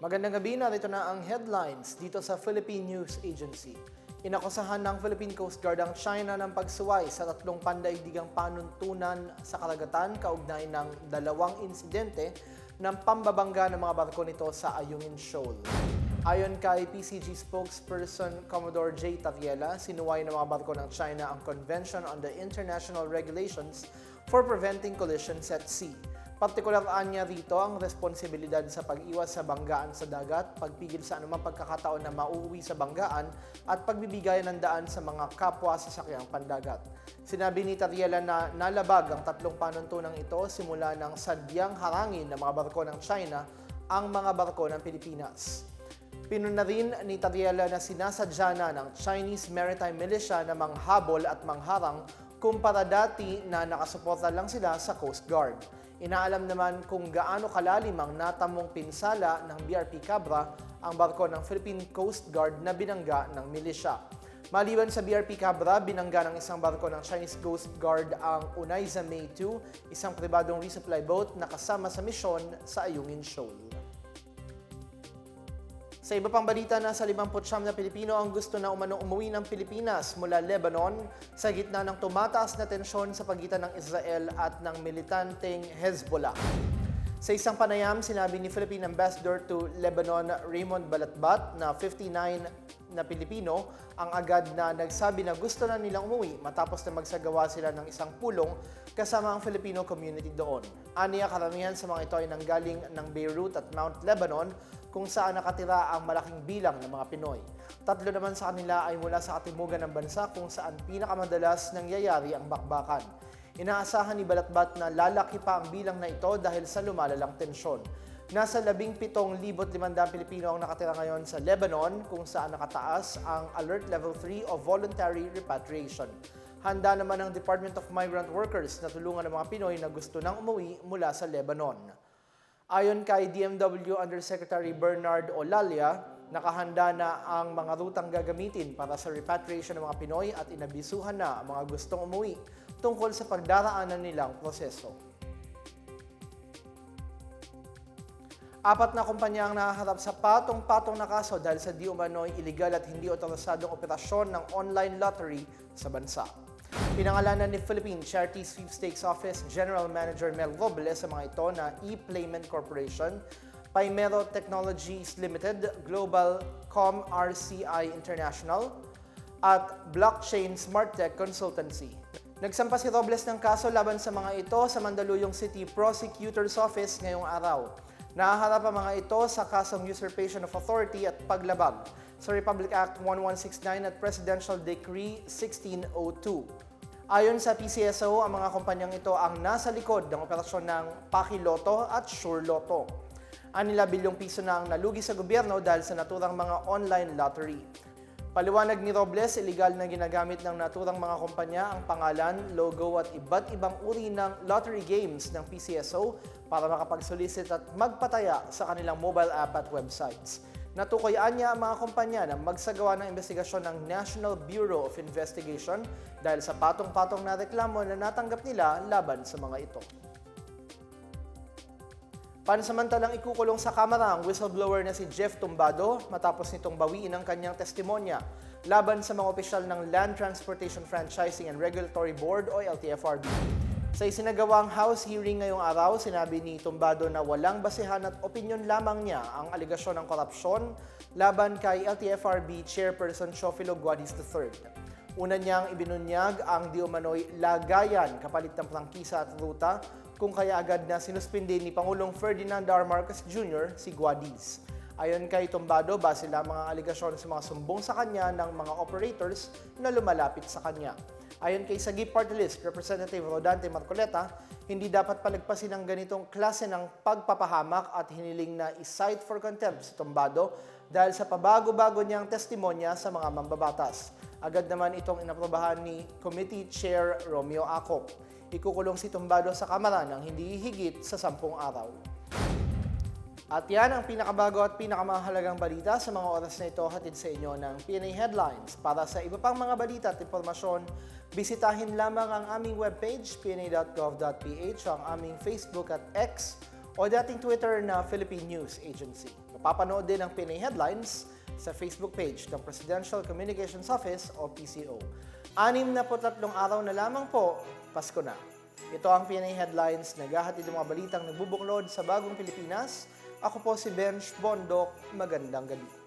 Magandang gabi, narito na ang headlines dito sa Philippine News Agency. Inakusahan ng Philippine Coast Guard ang China ng pagsuway sa tatlong pandaigdigang panuntunan sa karagatan kaugnay ng dalawang insidente ng pambabangga ng mga barko nito sa Ayungin Shoal. Ayon kay PCG spokesperson Commodore J. Tariela, sinuway ng mga barko ng China ang Convention on the International Regulations for Preventing Collisions at Sea. Partikular niya rito ang responsibilidad sa pag-iwas sa banggaan sa dagat, pagpigil sa anumang pagkakataon na mauuwi sa banggaan, at pagbibigay ng daan sa mga kapwa sa sakyang pandagat. Sinabi ni Tariela na nalabag ang tatlong panuntunang ito simula ng sadyang harangin ng mga barko ng China ang mga barko ng Pilipinas. Pinuna rin ni Tariela na sinasadya na ng Chinese Maritime Militia na manghabol at mangharang kumpara dati na nakasuporta lang sila sa Coast Guard. Inaalam naman kung gaano kalalim ang natamong pinsala ng BRP Cabra ang barko ng Philippine Coast Guard na binangga ng milisya. Maliban sa BRP Cabra, binangga ng isang barko ng Chinese Coast Guard ang Unaiza May 2, isang pribadong resupply boat na kasama sa misyon sa Ayungin Shoal. Sa iba pang balita, nasa 59 na Pilipino ang gusto na umanong umuwi ng Pilipinas mula Lebanon sa gitna ng tumataas na tensyon sa pagitan ng Israel at ng militanteng Hezbollah. Sa isang panayam, sinabi ni Philippine Ambassador to Lebanon Raymond Balatbat na 59 na Pilipino ang agad na nagsabi na gusto na nilang umuwi matapos na magsagawa sila ng isang pulong kasama ang Filipino community doon. Aniya karamihan sa mga ito ay nanggaling ng Beirut at Mount Lebanon kung saan nakatira ang malaking bilang ng mga Pinoy. Tatlo naman sa kanila ay mula sa katimugan ng bansa kung saan pinakamadalas nangyayari ang bakbakan. Inaasahan ni Balatbat na lalaki pa ang bilang na ito dahil sa lumalalang tensyon. Nasa 17,500 Pilipino ang nakatira ngayon sa Lebanon kung saan nakataas ang Alert Level 3 o Voluntary Repatriation. Handa naman ang Department of Migrant Workers na tulungan ng mga Pinoy na gusto nang umuwi mula sa Lebanon. Ayon kay DMW Undersecretary Bernard Olalia, nakahanda na ang mga rutang gagamitin para sa repatriation ng mga Pinoy at inabisuhan na ang mga gustong umuwi tungkol sa pagdaraanan nilang proseso. Apat na kumpanya ang nakaharap sa patong-patong na kaso dahil sa di umano'y illegal at hindi otorisadong operasyon ng online lottery sa bansa. Pinangalanan ni Philippine Charity Sweepstakes Office General Manager Mel Robles sa mga ito na E-Payment Corporation, Paimero Technologies Limited, Global Com RCI International, at Blockchain Smart Tech Consultancy. Nagsampa si Robles ng kaso laban sa mga ito sa Mandaluyong City Prosecutor's Office ngayong araw. Nahaharap ang mga ito sa kasong usurpation of authority at paglabag sa Republic Act 1169 at Presidential Decree 1602. Ayon sa PCSO, ang mga kumpanyang ito ang nasa likod ng operasyon ng Pakiloto at Sure Lotto. Anila bilyong piso na ang nalugi sa gobyerno dahil sa naturang mga online lottery. Paliwanag ni Robles, illegal na ginagamit ng naturang mga kumpanya ang pangalan, logo at iba't ibang uri ng lottery games ng PCSO para makapag-solicit at magpataya sa kanilang mobile app at websites. Natukoyan niya ang mga kumpanya na magsagawa ng investigasyon ng National Bureau of Investigation dahil sa patong-patong na reklamo na natanggap nila laban sa mga ito. Pansamantalang ikukulong sa kamera ang whistleblower na si Jeff Tumbado matapos nitong bawiin ang kanyang testimonya laban sa mga opisyal ng Land Transportation Franchising and Regulatory Board o LTFRB. Sa isinagawang House hearing ngayong araw, sinabi ni Tumbado na walang basehan at opinyon lamang niya ang aligasyon ng korupsyon laban kay LTFRB Chairperson Chofilo Guadis III. Una niyang ibinunyag ang di umano'y lagayan kapalit ng prangkisa at ruta kung kaya agad na sinuspindi ni Pangulong Ferdinand R. Marcos Jr. si Guadiz. Ayon kay Tumbado, base lamang ang aligasyon sa mga sumbong sa kanya ng mga operators na lumalapit sa kanya. Ayon kay Sagip Party List, Representative Rodante Marcoleta, hindi dapat palagpasin ang ganitong klase ng pagpapahamak at hiniling na isight for contempt si Tumbado dahil sa pabago-bago niyang testimonya sa mga mambabatas. Agad naman itong inaprobahan ni Committee Chair Romeo Acop. Ikukulong si Tumbado sa Kamara ng hindi higit sa sampung araw. At yan ang pinakabago at pinakamahalagang balita sa mga oras na ito hatid sa inyo ng PNA Headlines. Para sa iba pang mga balita at impormasyon, bisitahin lamang ang aming webpage, pna.gov.ph, ang aming Facebook at X o dating Twitter na Philippine News Agency. Mapapanood din ang Pinay Headlines sa Facebook page ng Presidential Communications Office o PCO. Anim na po tatlong araw na lamang po, Pasko na. Ito ang Pinay Headlines, naghahatid ng mga balitang nagbubuklod sa bagong Pilipinas. Ako po si Bench Bondok. Magandang gabi.